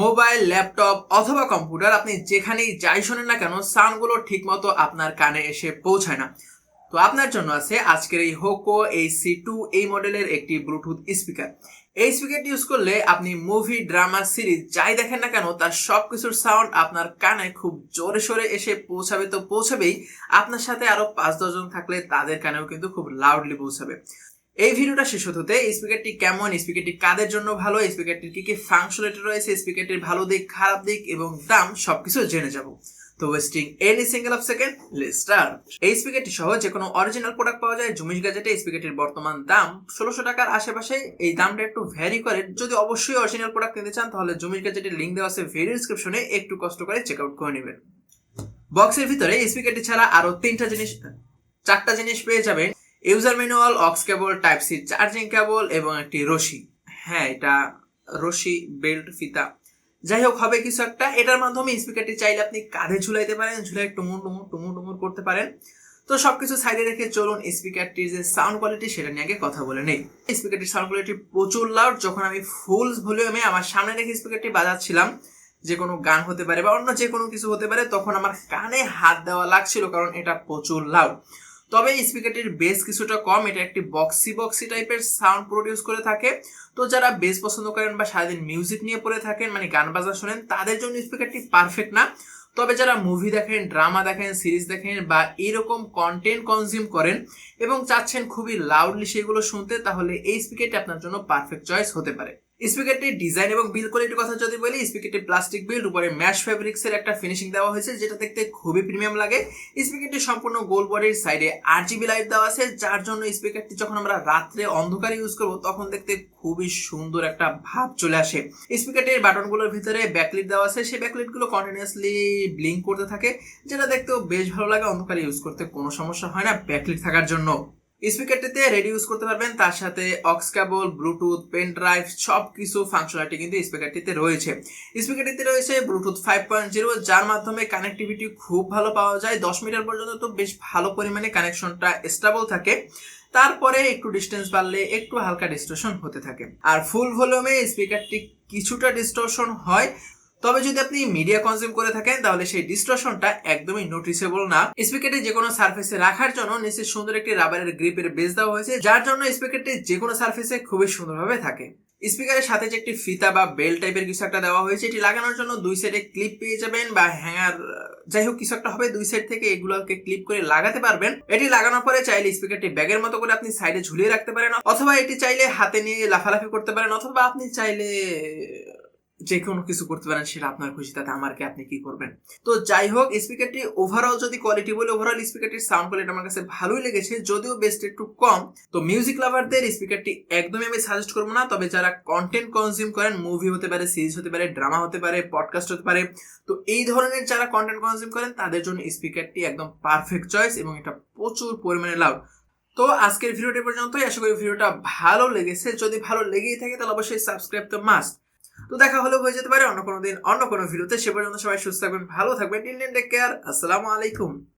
Mobile, laptop অথবা computer আপনি যেখানেই যাই শোনেন না কেন, সাউন্ডগুলো ঠিকমতো আপনার কানে এসে পৌঁছায় না। তো আপনার জন্য আছে আজকের এই হোকো এই সি টু এই মডেলের একটি ব্লুটুথ স্পিকার এই স্পিকারটি ইউজ করলে আপনি মুভি ড্রামা সিরিজ যাই দেখেন না কেন, তার সব কিছুর সাউন্ড আপনার কানে খুব জোরে সোরে এসে পৌঁছাবে তো পৌঁছাবেই। আপনার সাথে আরও পাঁচ দশজন থাকলে তাদের কানেও কিন্তু খুব লাউডলি পৌঁছাবে। এই ভিডিওটা শেষ হতে এই স্পিকারটি কেমন? স্পিকারটি কাদের জন্য ভালো? স্পিকারটির কি কি ফাংশনালিটি রয়েছে? স্পিকারটির ভালো দিক, খারাপ দিক এবং দাম সবকিছু জেনে যাব। তো wasting any single of second start এই স্পিকারটি সহ যে কোনো অরিজিনাল প্রোডাক্ট পাওয়া যায়, জুমিশ গ্যাজেটে স্পিকারটির বর্তমান দাম ষোলোশো টাকার আশেপাশে। এই দামটা একটু ভ্যারি করে। যদি অবশ্যই অরিজিনাল প্রোডাক্ট নিতে চান, তাহলে জুমিশ গ্যাজেটের লিঙ্ক দেওয়া আছে ভিডিও ডিসক্রিপশনে একটু কষ্ট করে চেক আউট করে নেবেন। বক্সের ভিতরে স্পিকারটি ছাড়া আরও তিনটা জিনিস, চারটা জিনিস পেয়ে যাবেন। User manual aux cable type C charging cable এবং একটি রশি। হ্যাঁ এটা রশি বেল্ট ফিতা। যাই হোক, হবে কিছু একটা। এটার মাধ্যমে স্পিকারটি চাইলে আপনি কাঁধে ঝুলাইতে পারেন, ঝুলাই টুমুর টুমুর টুমুর টুমুর করতে পারেন। তো সবকিছু সাইডে রেখে চলুন স্পিকারটির যে সাউন্ড কোয়ালিটি সেটা নিয়ে আগে কথা বলে নেই। স্পিকারটির সাউন্ড কোয়ালিটি প্রচুর লাউড যখন আমি ফুল ভলিউমে আমার সামনে রেখে স্পিকারটি বাজাচ্ছিলাম, যে কোনো গান হতে পারে বা অন্য যে কোনো কিছু হতে পারে, তখন আমার কানে হাত দেওয়া লাগছিল কারণ এটা প্রচুর লাউড তবে এই স্পিকারটির বেস কিছুটা কম, এটা একটি বক্সি বক্সি টাইপের সাউন্ড প্রডিউস করে থাকে। তো যারা বেস পছন্দ করেন বা সারাদিন মিউজিক নিয়ে পড়ে থাকেন মানে গান বাজনা শোনেন, তাদের জন্য স্পিকারটি পারফেক্ট না। তবে যারা মুভি দেখেন ড্রামা দেখেন সিরিজ দেখেন বা এরকম কন্টেন্ট কনজিউম করেন এবং চাচ্ছেন খুবই লাউডলি সেগুলো শুনতে, তাহলে এই স্পিকারটি আপনার জন্য পারফেক্ট চয়েস হতে পারে। স্পিকারটির ডিজাইন এবং বিল কোয়ালিটির কথা যদি বলি স্পিকারটি প্লাস্টিক বিল্ড উপরে ম্যাশ ফেব্রিক্স এর একটা ফিনিশিং দেওয়া হয়েছে, যেটা দেখতে খুবই প্রিমিয়াম লাগে। স্পিকারটি সম্পূর্ণ গোল বডির সাইডে আর জিবি লাইট দেওয়া আছে, যার জন্য স্পিকারটি যখন আমরা রাত্রে অন্ধকারে ইউজ করব, তখন দেখতে খুবই সুন্দর একটা ভাব চলে আসে। স্পিকারটির বাটনগুলোর ভিতরে ব্যাকলিট দেওয়া আছে, সেই ব্যাকলিটগুলো কন্টিনিউসলি ব্লিঙ্ক করতে থাকে, যেটা দেখতেও বেশ ভালো লাগে, অন্ধকারে ইউজ করতে কোনো সমস্যা হয় না ব্যাকলিট থাকার জন্য। স্পিকারটিতে রেডি ইউজ করতে পারবেন, তার সাথে aux cable, Bluetooth, pen drive সব কিছু ফাংশনালিটি কিন্তু স্পিকারটিতে রয়েছে। স্পিকারটিতে রয়েছে ব্লুটুথ ফাইভ পয়েন্ট জিরো যার মাধ্যমে কানেক্টিভিটি খুব ভালো পাওয়া যায়। দশ মিটার পর্যন্ত তো বেশ ভালো পরিমাণে কানেকশনটা স্টেবল থাকে। তারপরে একটু ডিস্টেন্স বাড়লে একটু হালকা ডিস্টোশন হতে থাকে। আর ফুল ভলিউমে স্পিকারটি কিছুটা ডিস্টোশন হয় তবে যদি আপনি মিডিয়া কনজিউম করে থাকেন, তাহলে সেই ডিস্ট্রশনটা একদমই নোটিসেবল না। স্পিকারটি যে কোনো সার্ফেসে রাখার জন্য নিচে সুন্দর একটি রাবারের গ্রিপের বেস দেওয়া হয়েছে, যার জন্য স্পিকারটি যে কোনো সার্ফেসে খুবই সুন্দরভাবে থাকে। স্পিকারের সাথে যে একটি ফিতা বা বেল টাইপের কিছু একটা দেওয়া হয়েছে, এটি লাগানোর জন্য দুই সাইডে ক্লিপ পেয়ে যাবেন বা হ্যাঙ্গার যাই হোক, কিছু একটা হবে, দুই সাইড থেকে এগুলোকে ক্লিপ করে লাগাতে পারবেন। এটি লাগানোর পরে চাইলে স্পিকারটি ব্যাগের মতো করে আপনি সাইডে ঝুলিয়ে রাখতে পারেন, অথবা এটি চাইলে হাতে নিয়ে লাফালাফি করতে পারেন, অথবা আপনি চাইলে যে কোনো কিছু করতে পারেন, সেটা আপনার খুশি, তাতে আমার কি, আপনি কি করবেন? তো যাই হোক স্পিকারটি ওভারঅল যদি কোয়ালিটি বলে ওভারঅল স্পিকারটির সাউন্ড কোয়ালিটি আমার কাছে ভালোই লেগেছে, যদিও বেস্ট একটু কম। তো মিউজিক লাভারদের স্পিকারটি একদমই আমি সাজেস্ট করব না, তবে যারা কন্টেন্ট কনজিউম করেন মুভি হতে পারে সিরিজ হতে পারে ড্রামা হতে পারে পডকাস্ট হতে পারে, তো এই ধরনের যারা কন্টেন্ট কনজিউম করেন, তাদের জন্য স্পিকারটি একদম পারফেক্ট চয়েস এবং এটা প্রচুর পরিমাণে লাউড তো আজকের ভিডিওটি পর্যন্তই, আশা করি ভিডিওটা ভালো লেগেছে। যদি ভালো লেগেই থাকে, তাহলে অবশ্যই সাবস্ক্রাইব তো মাস্ট তো দেখা হলেও হয়ে যেতে পারে অন্য কোনো দিন, অন্য কোনো ভিডিওতে সে পর্যন্ত সবাই সুস্থ থাকবেন, ভালো থাকবেন। টেক কেয়ার আসসালামু আলাইকুম।